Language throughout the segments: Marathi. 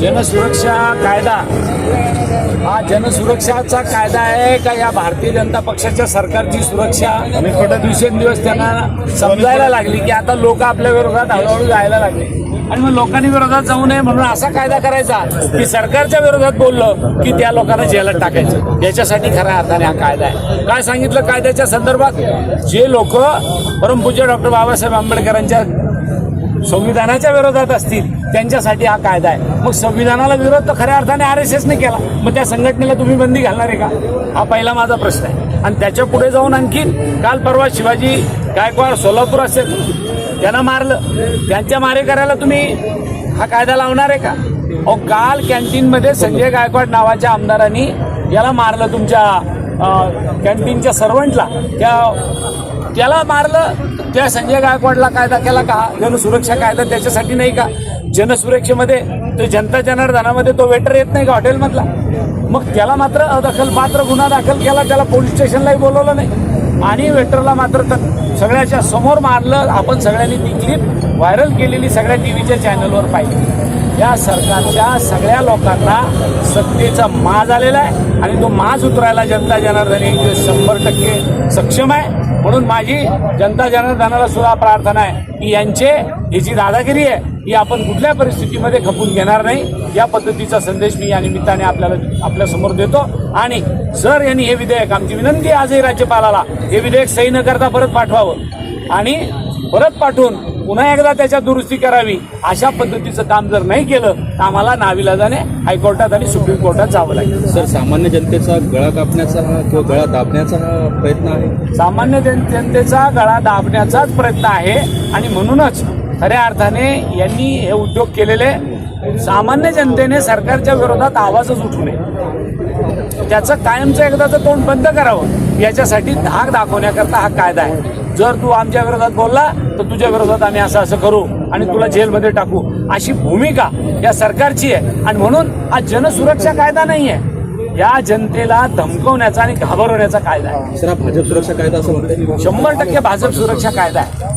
जनसुरक्षा कायदा. हा जनसुरक्षाचा कायदा आहे का या भारतीय जनता पक्षाच्या सरकारची सुरक्षा? दिवसेंदिवस त्यांना समजायला लागली की आता लोक आपल्या विरोधात हळूहळू जायला लागले. आणि मग लोकांनी विरोधात जाऊ नये म्हणून असा कायदा करायचा की सरकारच्या विरोधात बोललं की त्या लोकांना जेलात टाकायचं. याच्यासाठी खऱ्या अर्थाने हा कायदा आहे. काय सांगितलं कायद्याच्या संदर्भात? जे लोक परमपूज्य डॉक्टर बाबासाहेब आंबेडकरांच्या संविधानाच्या विरोधात असतील त्यांच्यासाठी हा कायदा आहे. मग संविधानाला विरोध तर खऱ्या अर्थाने आर एस एसने केला. मग त्या संघटनेला तुम्ही बंदी घालणार आहे का? हा पहिला माझा प्रश्न आहे. आणि त्याच्या पुढे जाऊन आणखीन काल परवा शिवाजी गायकवाड सोलापूर असेल त्यांना मारलं. त्यांच्या मारेकऱ्याला तुम्ही हा कायदा लावणार आहे का? अहो काल कॅन्टीनमध्ये संजय गायकवाड नावाच्या आमदारांनी याला मारलं तुमच्या कॅन्टीनच्या सर्वंटला त्या त्याला मारलं त्या संजय गायकवाडला कायदा केला का? जनसुरक्षा कायदा त्याच्यासाठी नाही का? जनसुरक्षेमध्ये तो जनता जनार्दनामध्ये तो वेटर येत नाही का हॉटेलमधला? मग त्याला मात्र अदखल मात्र गुन्हा दाखल केला त्याला पोलीस स्टेशनलाही बोलवलं नाही. आणि वेटरला मात्र तर सगळ्याच्या समोर मारलं आपण सगळ्यांनी ती क्लिप व्हायरल केलेली सगळ्या टी व्हीच्या चॅनलवर पाहिजे या सरकारच्या सगळ्या लोकांना सत्तेचा माज आलेला आहे आणि तो माज उतरायला जनता जनार्दन शंभर टक्के सक्षम आहे. म्हणून माझी जनता जनार्दनाला सुद्धा प्रार्थना आहे की यांचे ही जी दादागिरी आहे ही आपण कुठल्या परिस्थितीमध्ये खपून घेणार नाही. या पद्धतीचा संदेश मी या निमित्ताने आपल्याला आपल्यासमोर देतो. आणि जर यांनी हे विधेयक आमची विनंती आजही राज्यपालाला हे विधेयक सही न करता परत पाठवावं. आणि परत पाठवून पुन्हा एकदा त्याच्यात दुरुस्ती करावी अशा पद्धतीचं काम जर नाही केलं तर आम्हाला नाविलाजाने हायकोर्टात आणि सुप्रीम कोर्टात जावं लागेल. सर सामान्य जनतेचा गळा कापण्याचा किंवा गळा दाबण्याचा प्रयत्न आहे? सामान्य जन- जनतेचा गळा दाबण्याचाच प्रयत्न आहे आणि म्हणूनच खऱ्या अर्थाने यांनी हे उद्योग केलेले सामान्य जनतेने सरकारच्या विरोधात आवाजच उठू नये. त्याचं कायमचं एकदाचं तोंड बंद करावं. याच्यासाठी धाक दाखवण्याकरता हा कायदा आहे. जर तू आमच्या विरोधात बोलला तर तुझ्या विरोधात आम्ही असं असं करू आणि तुला जेलमध्ये टाकू. अशी भूमिका या सरकारची आहे. आणि म्हणून हा जनसुरक्षा कायदा नाही आहे या जनतेला धमकवण्याचा आणि घाबरवण्याचा कायदा आहे. सर भाजप सुरक्षा कायदा असं शंभर टक्के भाजप सुरक्षा कायदा आहे.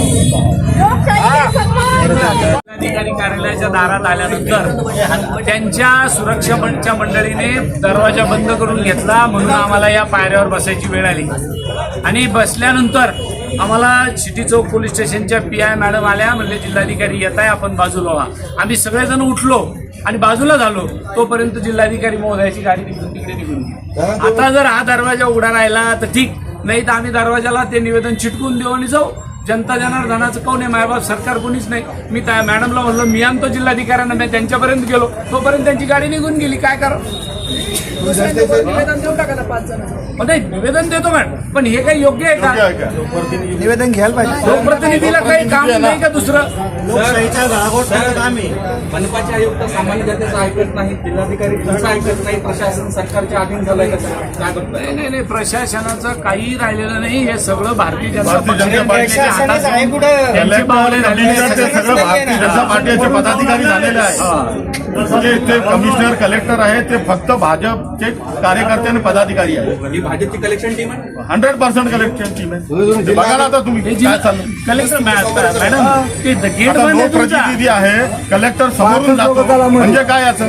कार्यालयाच्या दारात आल्यानंतर त्यांच्या सुरक्षा मंडळीने दरवाजा बंद करून घेतला. म्हणून आम्हाला या पायऱ्यावर बसायची वेळ आली. आणि बसल्यानंतर आम्हाला सिटी चौक पोलीस स्टेशनच्या पी आय मॅडम आल्या. म्हणजे जिल्हाधिकारी येत आहे आपण बाजूला व्हा. आम्ही सगळेजण उठलो आणि बाजूला झालो. तोपर्यंत जिल्हाधिकारी महोदयाची गाडी निघून तिकडे निघून गेली. आता जर हा दरवाजा उघडा राहिला तर ठीक. नाही तर आम्ही दरवाजाला ते निवेदन चिटकून देऊ आणि जाऊ. जनता जनार्दनाचं कोण आहे? मायबाप सरकार कोणीच नाही. मी त्या मॅडमला म्हणलो मी आणतो जिल्हाधिकाऱ्यांना मी त्यांच्यापर्यंत गेलो. तोपर्यंत त्यांची गाडी निघून गेली. काय करा निवेदन देतो मॅडम पण हे काही योग्य आहे का? निवेदन घ्यायला पाहिजे. लोकप्रतिनिधीला काही काम नाही का दुसरं? लोकशाहीच्या आम्ही. मनपाचे आयुक्त सामान्य जनतेचं ऐकत नाही जिल्हाधिकारी तुमचं ऐकत नाही प्रशासन सरकारच्या अधीन झालंय का? काय नाही नाही नाही प्रशासनाचं काही राहिलेलं नाही. हे सगळं भारतीय जनता पक्षाच्या प्रशासनच आहे हातात कुठं? त्यांची पावले झालेली कमिशनर ते आहेत. सगळं भारतीय जनता पार्टीचे पदाधिकारी झालेले आहे म्हणजे ते कमिशनर कलेक्टर आहे ते फक्त भाजपचे कार्यकर्ते आणि पदाधिकारी आहे ही भाजपची कलेक्शन टीम आहे? हंड्रेड पर्सेंट कलेक्शन टीम आहे. बघा ना आता तुम्ही. जी- काय चाललं कलेक्टर मॅडम ते गेट आता बंद आहे कलेक्टर समोरून जातो. म्हणजे काय ना.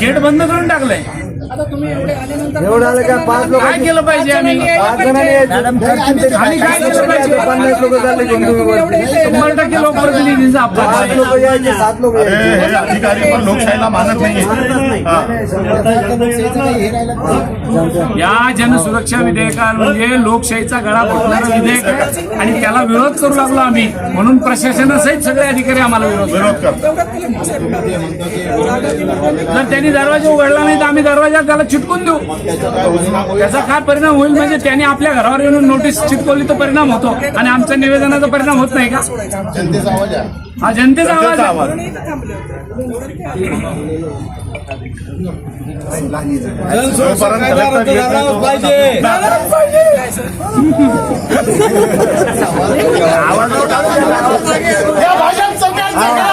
गेट बंद करून टाकलंय. एवढं आलं का? पाच लोक काय केलं पाहिजे आम्ही पाच जणांनी आम्ही काय केलं पाहिजे पन्नास लोक वरती. शंभर टक्के लोकप्रतिनिधींचा अपघात पाच. लोक यायचे सात लोक अरे हे अधिकारी पण लोकशाहीला मानत नाहीये. हा. या जनसुरक्षा विधेयका म्हणजे लोकशाहीचा गळा घोटणारं विधेयक आहे आणि त्याला विरोध करू लागलो आम्ही. म्हणून प्रशासनासहित सगळे अधिकारी आम्हाला विरोध विरोध करतात. जर त्यांनी दरवाजा उघडला नाही तर आम्ही दरवाजा त्याला चिटकून देऊ. त्याचा काय परिणाम होईल म्हणजे त्यांनी आपल्या घरावर येऊन नोटीस चिटकवली तर परिणाम होतो. आणि आमच्या निवेदनाचा परिणाम होत नाही का? हा जनतेचा आवाज आहे. आवाज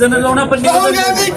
चला पाच जण